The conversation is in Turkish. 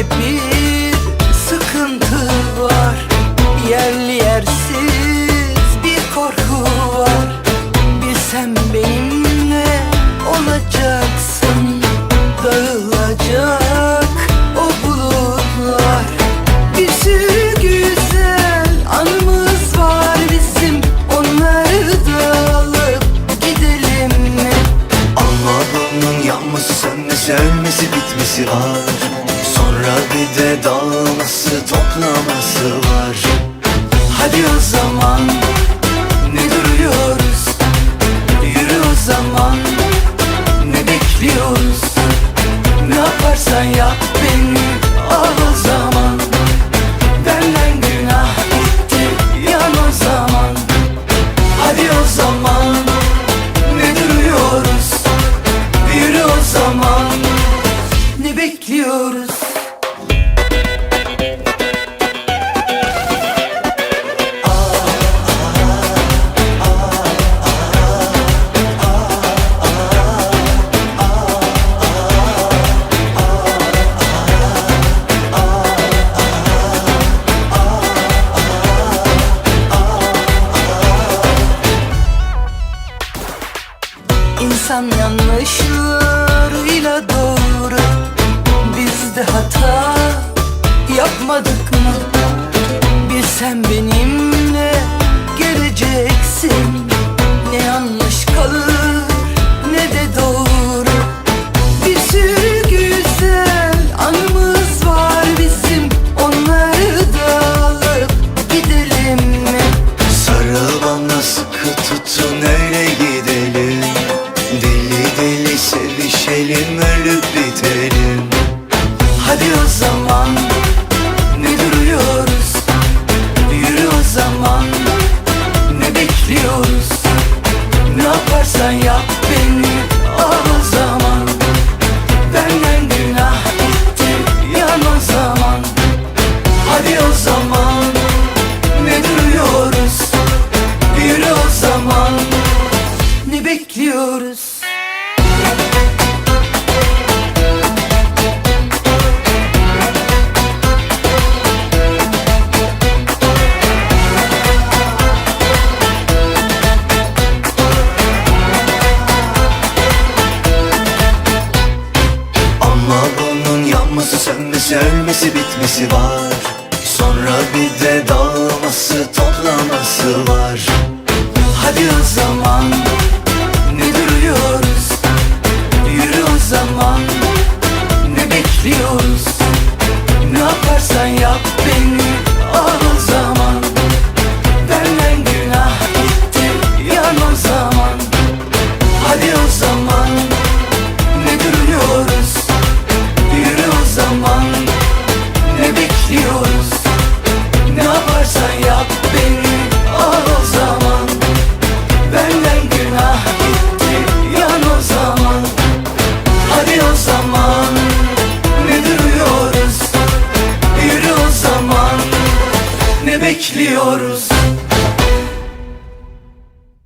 bir sıkıntı var. Yerli yersiz bir korku var. Bilsem benimle olacaksın. Dağılacak o bulutlar. Bir sürü güzel anımız var bizim. Onları da alıp gidelim mi? Allah'ın yanması sönmesi ölmesi bitmesi var. Sonra bir de dalması toplaması var. Hadi o zaman ne duruyoruz? Yürü o zaman ne bekliyoruz? Ne yaparsan yap beni al o zaman. Benden günah gitti yan o zaman. Hadi o zaman ne duruyoruz? Yürü o zaman ne bekliyoruz? İnsan yanlışlarıyla doğru Biz de hata yapmadık mı? Bilsen benimle geleceksin Ne yanlış kalır ne de doğru Bir sürü güzel anımız var bizim Onları da alıp gidelim mi? Sarıl bana sıkı tutun öyle gidelim gidiyoruz. Ama yanması, sönmesi, ölmesi, bitmesi var. Sonra bir de dağılması, toplaması var. Hadi o zaman. gidiyoruz Ne yaparsan yap beni. ouros.